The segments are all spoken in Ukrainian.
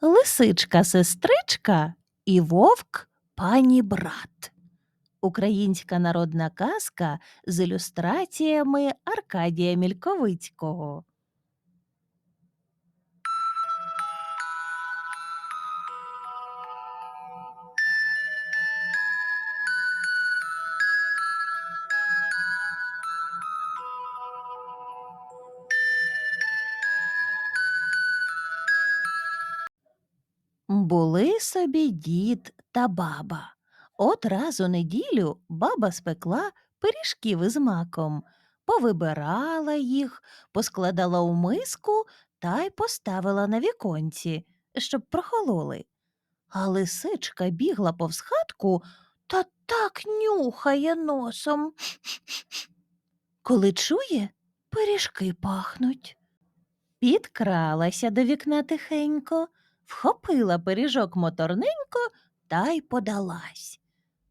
Лисичка сестричка і вовк пані брат. Українська народна казка з ілюстраціями Аркадія Мільковицького. Були собі дід та баба. От раз у неділю баба спекла пиріжків із маком, повибирала їх, поскладала у миску та й поставила на віконці, щоб прохололи. А лисичка бігла повз хатку та так нюхає носом. Коли чує, пиріжки пахнуть. Підкралася до вікна тихенько, вхопила пиріжок моторненько та й подалась.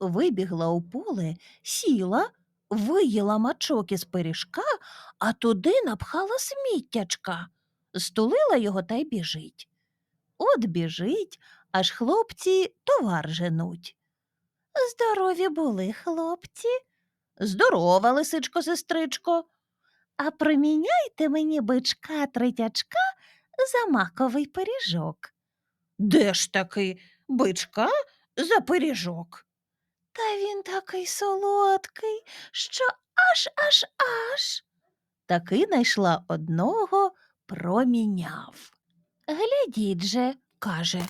Вибігла у поле, сіла, виїла мачок із пиріжка, а туди напхала сміттячка, стулила його та й біжить. От біжить, аж хлопці товар женуть. Здорові були хлопці. Здорова, лисичко, сестричко. А приміняйте мені бичка третячка за маковий пиріжок. Де ж таки бичка за пиріжок? Та він такий солодкий, що аж аж аж. Таки найшла одного, проміняв. Глядіть же, каже,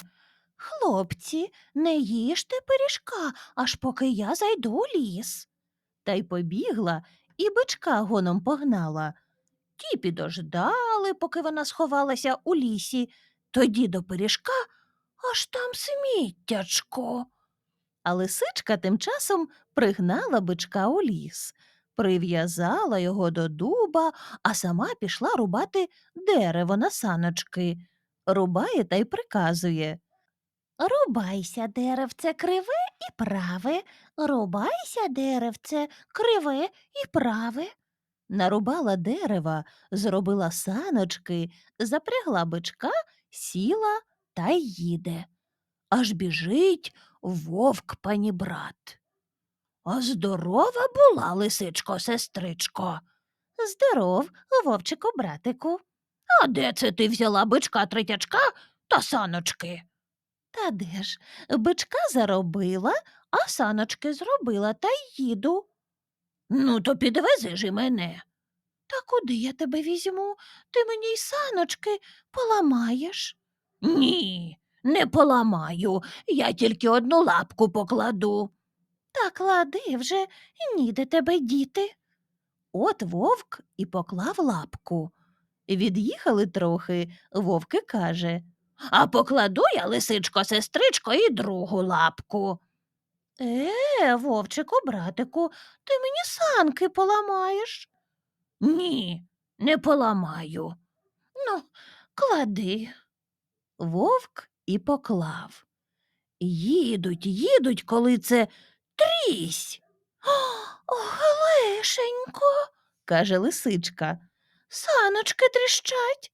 хлопці, не їжте пиріжка, аж поки я зайду у ліс. Та й побігла і бичка гоном погнала. Ті підождали, поки вона сховалася у лісі, тоді до пиріжка аж там сміттячко. А лисичка тим часом пригнала бичка у ліс, прив'язала його до дуба, а сама пішла рубати дерево на саночки. Рубає та й приказує. Рубайся, деревце криве і праве, рубайся, деревце криве і праве. Нарубала дерева, зробила саночки, запрягла бичка, сіла та й їде. Аж біжить вовк пані брат. А здорова була, лисичко, сестричко. Здоров, вовчику, братику. А де це ти взяла бичка третячка та саночки? Та де ж, бичка заробила, а саночки зробила та й їду. Ну, то підвези ж і мене. Та куди я тебе візьму? Ти мені й саночки поламаєш. Ні, не поламаю, я тільки одну лапку покладу. Та клади вже, ніде тебе діти. От вовк і поклав лапку. Від'їхали трохи, вовк і каже А покладу я, лисичко, сестричко, і другу лапку. Е, вовчику, братику, ти мені санки поламаєш. Ні, не поламаю. Ну, клади. Вовк і поклав. Їдуть, їдуть, коли це трісь. Ох, лишенько, каже лисичка. Саночки тріщать.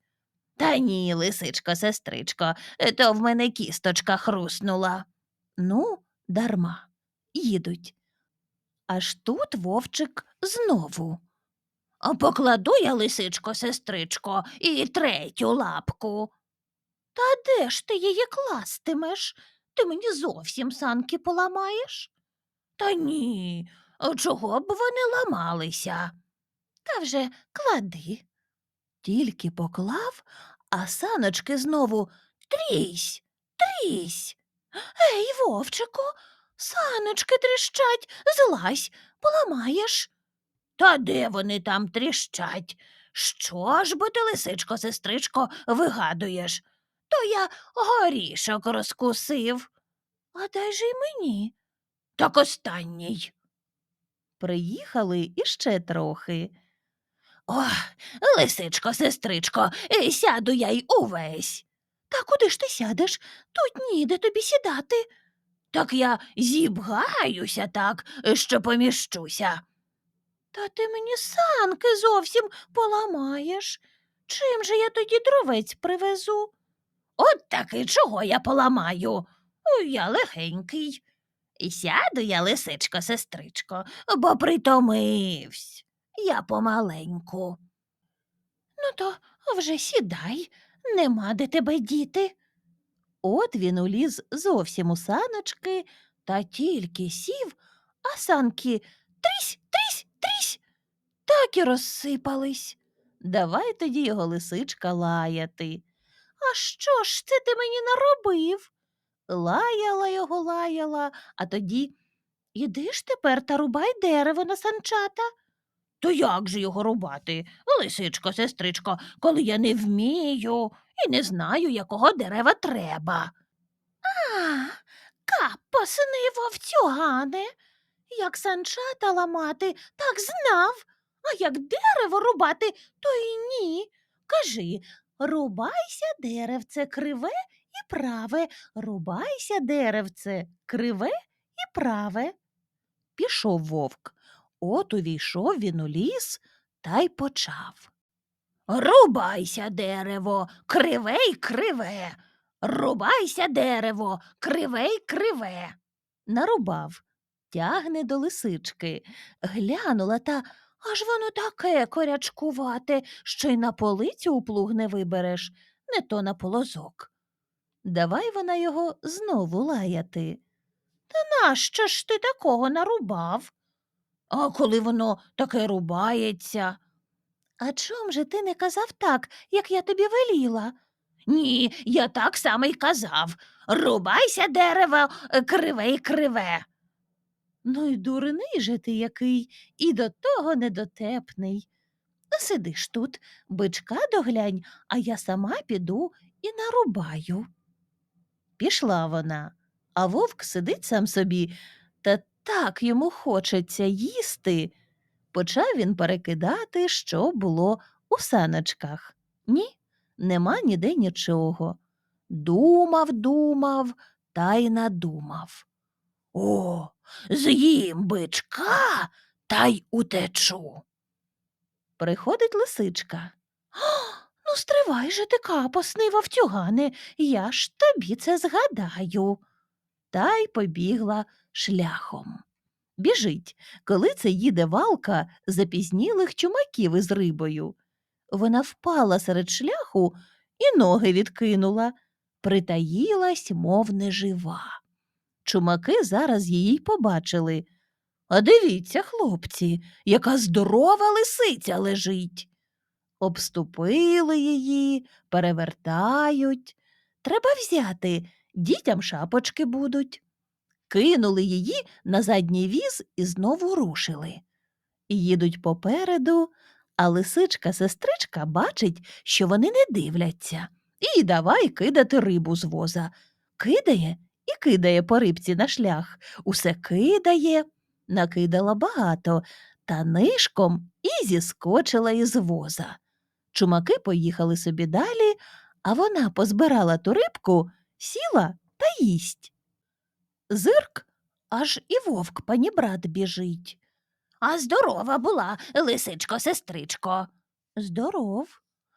Та ні, лисичко, сестричко, то в мене кісточка хруснула. Ну, дарма, їдуть. Аж тут вовчик знову. А покладу я, лисичко, сестричко, і третю лапку. Та де ж ти її кластимеш? Ти мені зовсім санки поламаєш? Та ні, чого б вони ламалися? Та вже клади. Тільки поклав, а саночки знову трісь, трісь. Ей, вовчику, саночки тріщать, злазь, поламаєш. Та де вони там тріщать? Що ж бо ти, лисичко, сестричко, вигадуєш? То я горішок розкусив. А дай же й мені. Так останній. Приїхали іще трохи. О, лисичко, сестричко, е, сяду я й увесь. Та куди ж ти сядеш? Тут ніде тобі сідати. Так я зібгаюся так, що поміщуся. Та ти мені санки зовсім поламаєш. Чим же я тоді дровець привезу? От таки чого я поламаю? Я легенький. І сяду я, лисичко, сестричко, бо притомивсь. Я помаленьку. Ну, то вже сідай, нема де тебе діти. От він уліз зовсім у саночки та тільки сів, а санки трісь, трісь, трісь, так і розсипались. Давай тоді його лисичка лаяти. А що ж це ти мені наробив? Лаяла його, лаяла, а тоді іди ж тепер та рубай дерево на санчата. То як же його рубати, лисичко, сестричко, коли я не вмію і не знаю, якого дерева треба. А, капосний вовцюгане. Як санчата ламати, так знав, а як дерево рубати, то й ні. Кажи, рубайся, деревце криве і праве, рубайся, деревце криве і праве. Пішов вовк. От увійшов він у ліс та й почав. Рубайся, дерево, криве й криве. Рубайся, дерево, криве й криве. Нарубав, тягне до лисички. Глянула та аж воно таке корячкувате, що й на полицю у плуг не вибереш, не то на полозок. Давай вона його знову лаяти. Та нащо ж ти такого нарубав? А коли воно таке рубається? А чом же ти не казав так, як я тобі веліла? Ні, я так само й казав. Рубайся, дерево, криве й криве. Ну й дурний же ти який, і до того недотепний. Ну, Сидиш тут, бичка доглянь, а я сама піду і нарубаю. Пішла вона, а вовк сидить сам собі, та так йому хочеться їсти. Почав він перекидати, що було у саночках. Ні, нема ніде нічого. Думав, думав та й надумав. О, з'їм бичка та й утечу. Приходить лисичка. Ну, стривай же ти, капосний вовтюгане, я ж тобі це згадаю. Та й побігла шляхом. Біжить, коли це їде валка запізнілих чумаків із рибою. Вона впала серед шляху і ноги відкинула, притаїлась, мов нежива. Чумаки зараз її побачили. А дивіться, хлопці, яка здорова лисиця лежить. Обступили її, перевертають. Треба взяти, дітям шапочки будуть. Кинули її на задній віз і знову рушили. Їдуть попереду, а лисичка-сестричка бачить, що вони не дивляться, і давай кидати рибу з воза. Кидає і кидає по рибці на шлях, усе кидає, накидала багато, та нишком і зіскочила із воза. Чумаки поїхали собі далі, а вона позбирала ту рибку, сіла та їсть. Зирк, аж і вовк панібрат біжить. А здорова була, лисичко, сестричко. Здоров.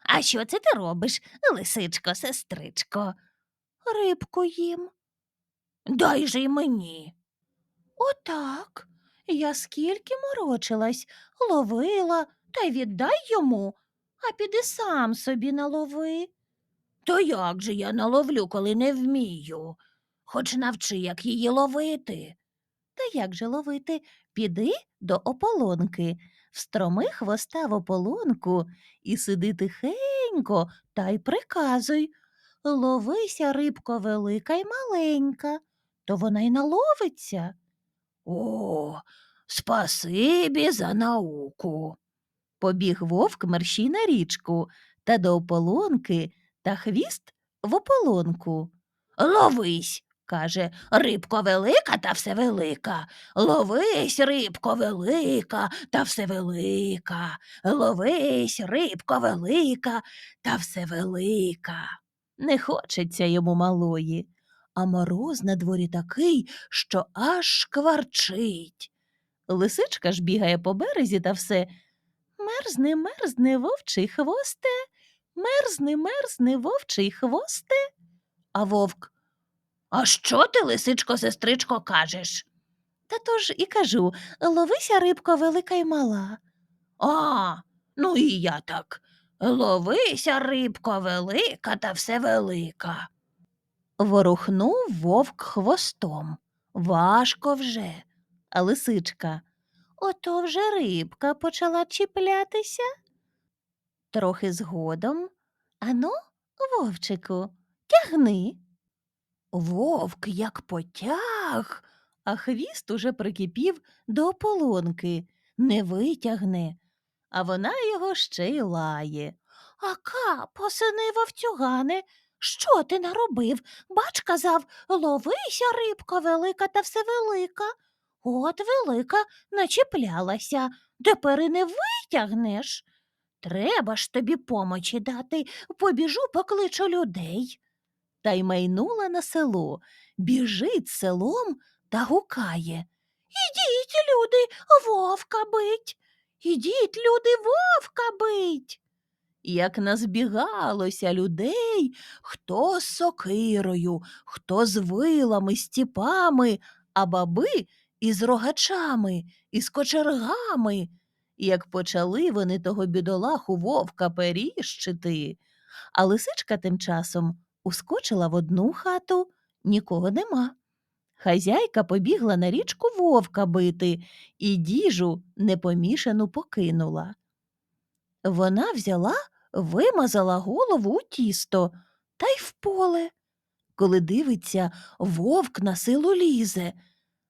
А що це ти робиш, лисичко, сестричко? Рибку їм. Дай же й мені. Отак. Я скільки морочилась, ловила, та й віддай йому, а піди сам собі налови. То як же я наловлю, коли не вмію? Хоч навчи, як її ловити. Та як же ловити? Піди до ополонки, встроми хвоста в ополонку і сиди тихенько та й приказуй. Ловися, рибко велика й маленька, то вона й наловиться. О, спасибі за науку. Побіг вовк мерщій на річку та до ополонки та хвіст в ополонку. Ловись, каже, рибко велика та все велика. Ловись, рибко велика та все велика. Ловись, рибко велика та все велика. Не хочеться йому малої, а мороз на дворі такий, що аж шкварчить. Лисичка ж бігає по березі та все. Мерзне, мерзне вовчий хвосте, мерзне, мерзне вовчий хвосте. А вовк. А що ти, лисичко, сестричко, кажеш? Та то ж і кажу ловися, рибко, велика й мала. А, ну і я так. Ловися, рибко, велика та все велика. Ворухнув вовк хвостом. Важко вже. А лисичка. Ото вже рибка почала чіплятися. Трохи згодом. Ану, вовчику, тягни. Вовк як потяг, а хвіст уже прикипів до ополонки, не витягне, а вона його ще й лає. Ака, посини вовтюгане, що ти наробив? Бач, казав, ловися, рибка велика та все велика. От велика начіплялася, тепер і не витягнеш. Треба ж тобі помочі дати, побіжу, покличу людей. Та й майнула на село, біжить селом та гукає. Ідіть, люди, вовка бить. Ідіть, люди, вовка. Як назбігалося людей, хто з сокирою, хто з вилами, стіпами, а баби із рогачами, із кочергами. Як почали вони того бідолаху вовка періщити, а лисичка тим часом ускочила в одну хату, нікого нема. Хазяйка побігла на річку вовка бити і діжу непомішану покинула. Вона взяла, вимазала голову у тісто та й в поле. Коли дивиться, вовк на силу лізе.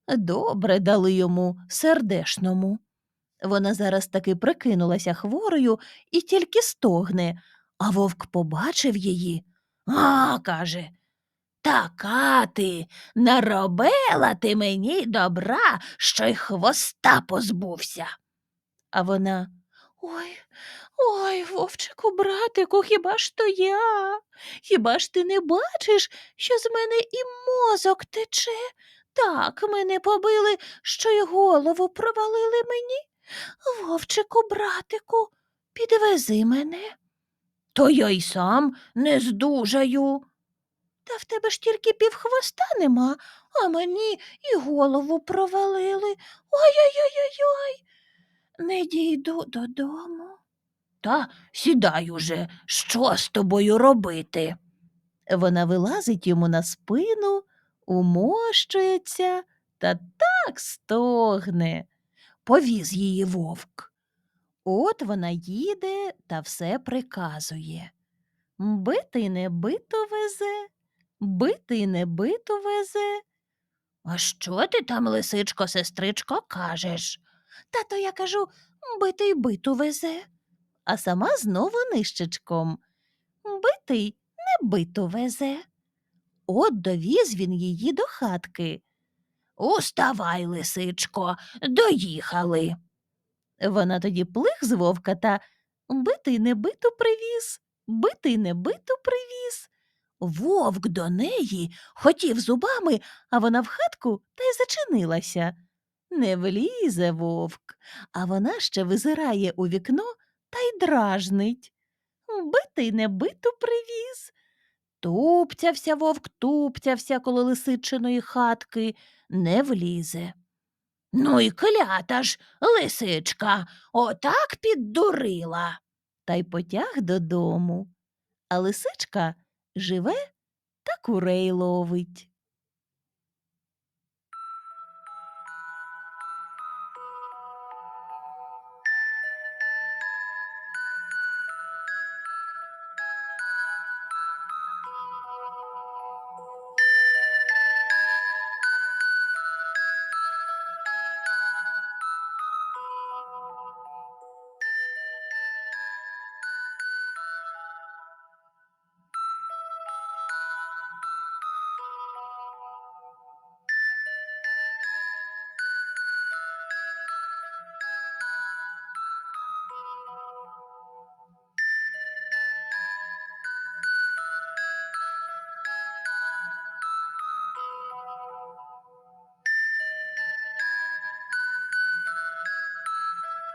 Добре дали йому сердешному. Вона зараз таки прикинулася хворою і тільки стогне, а вовк побачив її. А, каже, така ти, наробила ти мені добра, що й хвоста позбувся. А вона Ой, ой, вовчику, братику, хіба ж то я? Хіба ж ти не бачиш, що з мене і мозок тече? Так мене побили, що й голову провалили мені. Вовчику, братику, підвези мене. То я й сам не здужаю. Та в тебе ж тільки півхвоста нема, а мені і голову провалили. Ой-ой-ой-ой. Не дійду додому. Та сідай уже, що з тобою робити? Вона вилазить йому на спину, умощується та так стогне. Повіз її вовк. От вона їде та все приказує. Битий не биту везе, битий не биту везе. А що ти там, лисичко, сестричко, кажеш? Тато я кажу, битий биту везе, а сама знову нищечком. Битий не биту везе. От довіз він її до хатки. Уставай, лисичко, доїхали. Вона тоді плих з вовка та битий не биту привіз, битий не биту привіз. Вовк до неї хотів зубами, а вона в хатку та й зачинилася. Не влізе вовк, а вона ще визирає у вікно та й дражнить. Битий не биту привіз. Тупцявся вовк, тупцявся коло лисичиної хатки, не влізе. Ну і клята ж, лисичка, отак піддурила. Та й потяг додому. А лисичка живе та курей ловить.